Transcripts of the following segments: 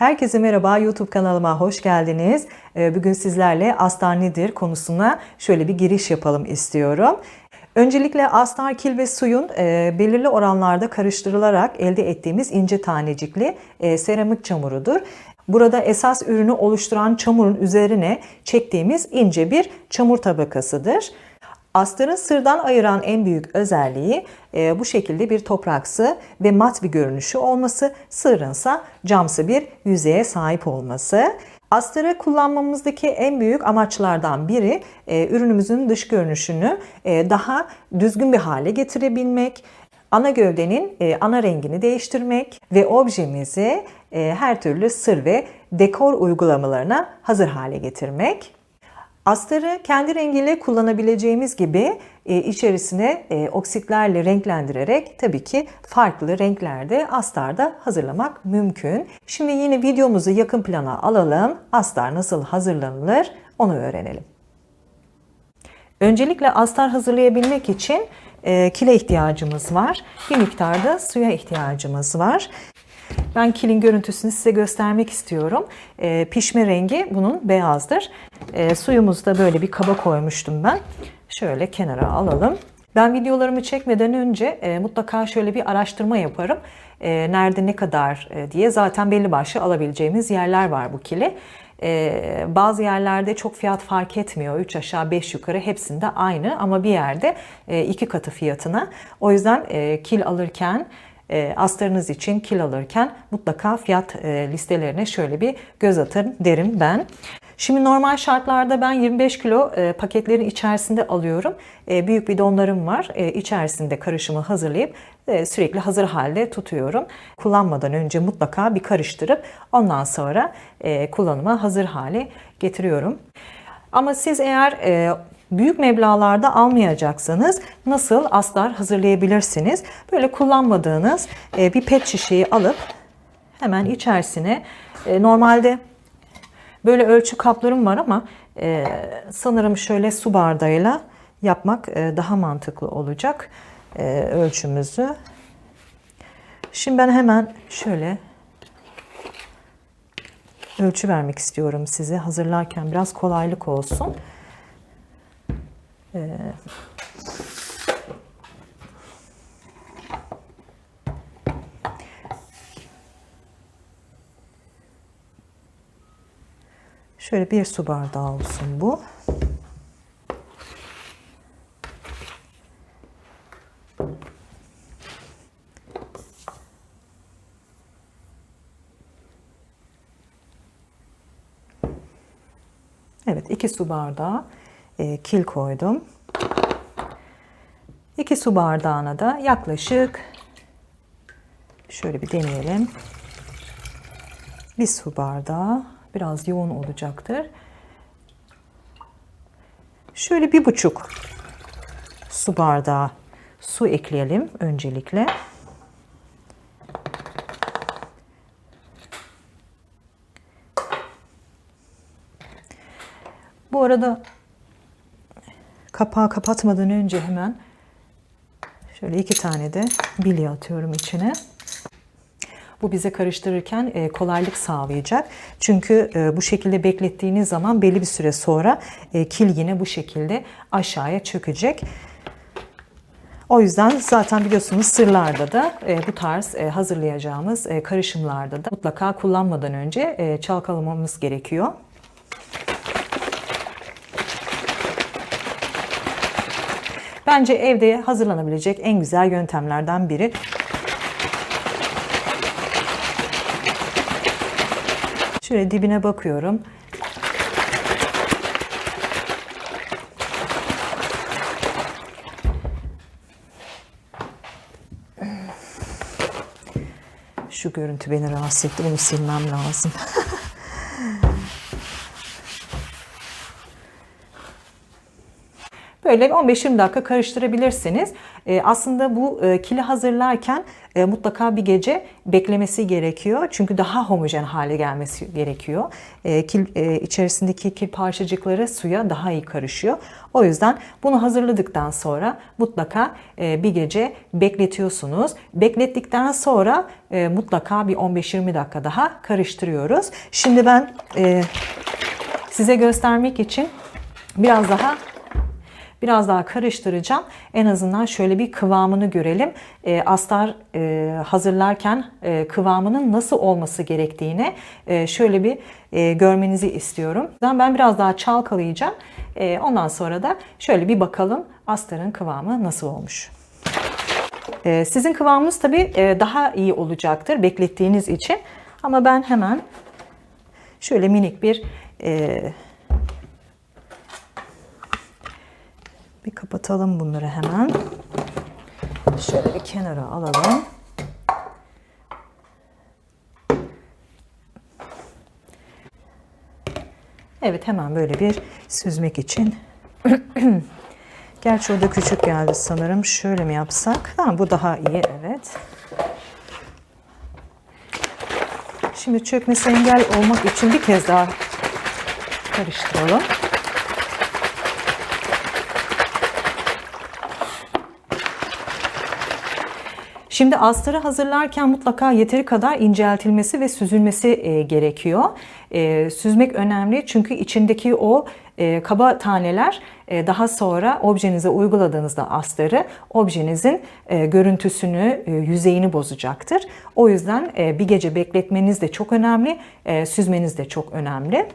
Herkese merhaba, YouTube kanalıma hoş geldiniz. Ee, Bugün sizlerle astar nedir konusuna şöyle bir giriş yapalım istiyorum. Öncelikle astar kil ve suyun e, belirli oranlarda karıştırılarak elde ettiğimiz ince tanecikli e, seramik çamurudur. Burada esas ürünü oluşturan çamurun üzerine çektiğimiz ince bir çamur tabakasıdır. Astarın sırdan ayıran en büyük özelliği e, bu şekilde bir topraksı ve mat bir görünüşü olması, sırrınsa camsı bir yüzeye sahip olması. Astarı kullanmamızdaki en büyük amaçlardan biri e, ürünümüzün dış görünüşünü e, daha düzgün bir hale getirebilmek, ana gövdenin e, ana rengini değiştirmek ve objemizi e, her türlü sır ve dekor uygulamalarına hazır hale getirmek. Astarı kendi rengiyle kullanabileceğimiz gibi e, içerisine e, oksitlerle renklendirerek tabii ki farklı renklerde astarda hazırlamak mümkün. Şimdi yine videomuzu yakın plana alalım. Astar nasıl hazırlanılır onu öğrenelim. Öncelikle astar hazırlayabilmek için e, kile ihtiyacımız var. Bir miktarda suya ihtiyacımız var. Ben kilin görüntüsünü size göstermek istiyorum. E, pişme rengi bunun beyazdır. E, suyumuzu da böyle bir kaba koymuştum ben. Şöyle kenara alalım. Ben videolarımı çekmeden önce e, mutlaka şöyle bir araştırma yaparım. E, nerede ne kadar e, diye zaten belli başlı alabileceğimiz yerler var bu kili. Ee, bazı yerlerde çok fiyat fark etmiyor. 3 aşağı 5 yukarı hepsinde aynı ama bir yerde e, iki katı fiyatına. O yüzden e, kil alırken e, astarınız için kil alırken mutlaka fiyat e, listelerine şöyle bir göz atın derim ben. Şimdi normal şartlarda ben 25 kilo e, paketlerin içerisinde alıyorum. E, büyük bidonlarım var. E, içerisinde karışımı hazırlayıp e, sürekli hazır halde tutuyorum. Kullanmadan önce mutlaka bir karıştırıp ondan sonra e, kullanıma hazır hale getiriyorum. Ama siz eğer e, büyük meblağlarda almayacaksanız nasıl astar hazırlayabilirsiniz? Böyle kullanmadığınız e, bir pet şişeyi alıp hemen içerisine e, normalde böyle ölçü kaplarım var ama e, sanırım şöyle su bardağıyla yapmak daha mantıklı olacak ölçümüzü. Şimdi ben hemen şöyle ölçü vermek istiyorum size hazırlarken biraz kolaylık olsun. Şöyle bir su bardağı olsun bu. Evet, iki su bardağı kil koydum. 2 su bardağına da yaklaşık şöyle bir deneyelim. Bir su bardağı biraz yoğun olacaktır. Şöyle bir buçuk su bardağı su ekleyelim öncelikle. Bu arada kapağı kapatmadan önce hemen şöyle iki tane de bilye atıyorum içine. Bu bize karıştırırken e, kolaylık sağlayacak. Çünkü e, bu şekilde beklettiğiniz zaman belli bir süre sonra e, kil yine bu şekilde aşağıya çökecek. O yüzden zaten biliyorsunuz sırlarda da bu tarz hazırlayacağımız karışımlarda da mutlaka kullanmadan önce çalkalamamız gerekiyor. Bence evde hazırlanabilecek en güzel yöntemlerden biri. Şöyle dibine bakıyorum. Şu görüntü beni rahatsız etti. Bunu silmem lazım. Böyle 15-20 dakika karıştırabilirsiniz. E, aslında bu e, kili hazırlarken e, mutlaka bir gece beklemesi gerekiyor. Çünkü daha homojen hale gelmesi gerekiyor. E, kil içerisindeki kil parçacıkları suya daha iyi karışıyor. O yüzden bunu hazırladıktan sonra mutlaka e, bir gece bekletiyorsunuz. Beklettikten sonra mutlaka bir 15-20 dakika daha karıştırıyoruz. Şimdi ben size göstermek için biraz daha biraz daha karıştıracağım. En azından şöyle bir kıvamını görelim. E, astar e, hazırlarken e, kıvamının nasıl olması gerektiğini e, şöyle bir e, görmenizi istiyorum. Ben biraz daha çalkalayacağım. E, ondan sonra da şöyle bir bakalım astarın kıvamı nasıl olmuş. E, sizin kıvamınız tabii e, daha iyi olacaktır beklettiğiniz için. Ama ben hemen şöyle minik bir e, bir kapatalım bunları hemen. Şöyle bir kenara alalım. Evet hemen böyle bir süzmek için. Gerçi o da küçük geldi sanırım. Şöyle mi yapsak? Ha, bu daha iyi evet. Şimdi çökmesi engel olmak için bir kez daha karıştıralım. Şimdi astarı hazırlarken mutlaka yeteri kadar inceltilmesi ve süzülmesi e, gerekiyor. E, süzmek önemli çünkü içindeki o e, kaba taneler e, daha sonra objenize uyguladığınızda astarı objenizin e, görüntüsünü, e, yüzeyini bozacaktır. O yüzden e, bir gece bekletmeniz de çok önemli, e, süzmeniz de çok önemli.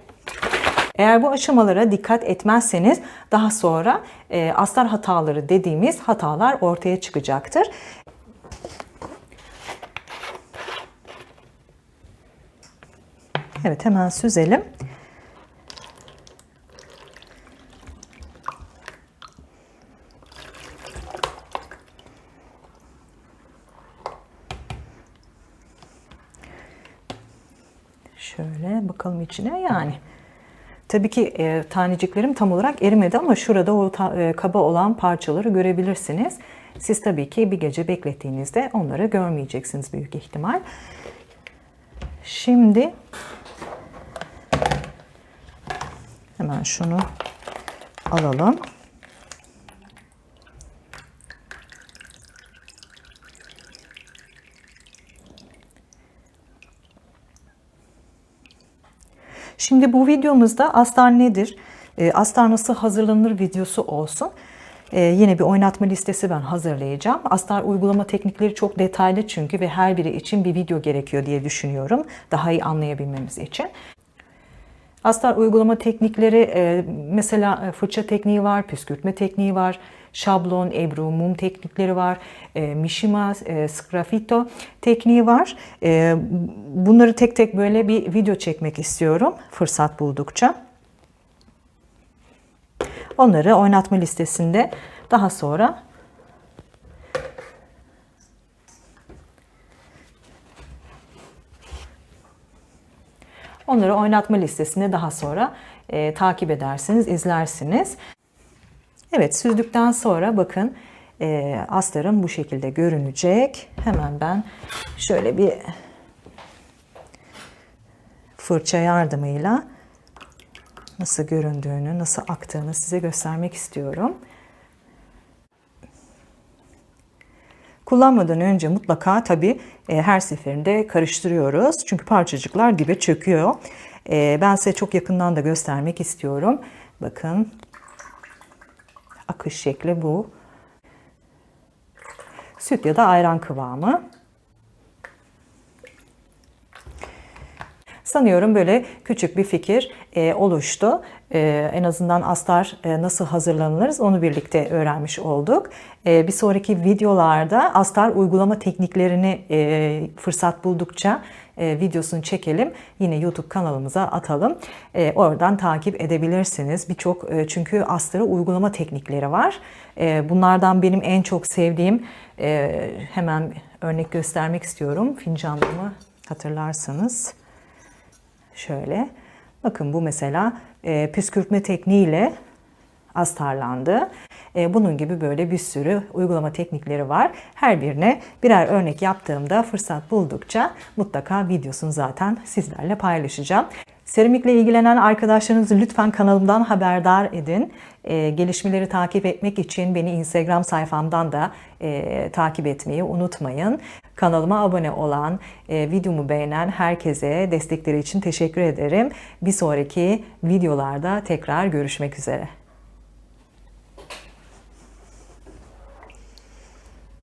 Eğer bu aşamalara dikkat etmezseniz daha sonra e, astar hataları dediğimiz hatalar ortaya çıkacaktır. Evet hemen süzelim. Şöyle bakalım içine yani. Tabii ki e, taneciklerim tam olarak erimedi ama şurada o ta, e, kaba olan parçaları görebilirsiniz. Siz tabii ki bir gece beklettiğinizde onları görmeyeceksiniz büyük ihtimal. Şimdi hemen şunu alalım. Şimdi bu videomuzda astar nedir? E, astar nasıl hazırlanır videosu olsun. E, yine bir oynatma listesi ben hazırlayacağım. Astar uygulama teknikleri çok detaylı çünkü ve her biri için bir video gerekiyor diye düşünüyorum. Daha iyi anlayabilmemiz için. Astar uygulama teknikleri e, mesela e, fırça tekniği var, püskürtme tekniği var, şablon, ebru, mum teknikleri var, e, mishima, e, tekniği var. E, bunları tek tek böyle bir video çekmek istiyorum fırsat buldukça. Onları oynatma listesinde daha sonra Onları oynatma listesinde daha sonra e, takip edersiniz, izlersiniz. Evet süzdükten sonra bakın e, astarım bu şekilde görünecek. Hemen ben şöyle bir fırça yardımıyla nasıl göründüğünü, nasıl aktığını size göstermek istiyorum. Kullanmadan önce mutlaka tabii e, her seferinde karıştırıyoruz. Çünkü parçacıklar dibe çöküyor. E, ben size çok yakından da göstermek istiyorum. Bakın akış şekli bu. Süt ya da ayran kıvamı. Sanıyorum böyle küçük bir fikir e, oluştu. E, en azından astar e, nasıl hazırlanırız onu birlikte öğrenmiş olduk. E, bir sonraki videolarda astar uygulama tekniklerini e, fırsat buldukça e, videosunu çekelim. Yine YouTube kanalımıza atalım. E, oradan takip edebilirsiniz. Birçok e, çünkü astarı uygulama teknikleri var. E, bunlardan benim en çok sevdiğim e, hemen örnek göstermek istiyorum. Fincanımı hatırlarsanız. Şöyle. Bakın bu mesela e, püskürtme tekniğiyle astarlandı. E, Bunun gibi böyle bir sürü uygulama teknikleri var. Her birine birer örnek yaptığımda fırsat buldukça mutlaka videosunu zaten sizlerle paylaşacağım. Seramikle ilgilenen arkadaşlarınızı lütfen kanalımdan haberdar edin. E, gelişmeleri takip etmek için beni Instagram sayfamdan da e, takip etmeyi unutmayın. Kanalıma abone olan, e, videomu beğenen herkese destekleri için teşekkür ederim. Bir sonraki videolarda tekrar görüşmek üzere.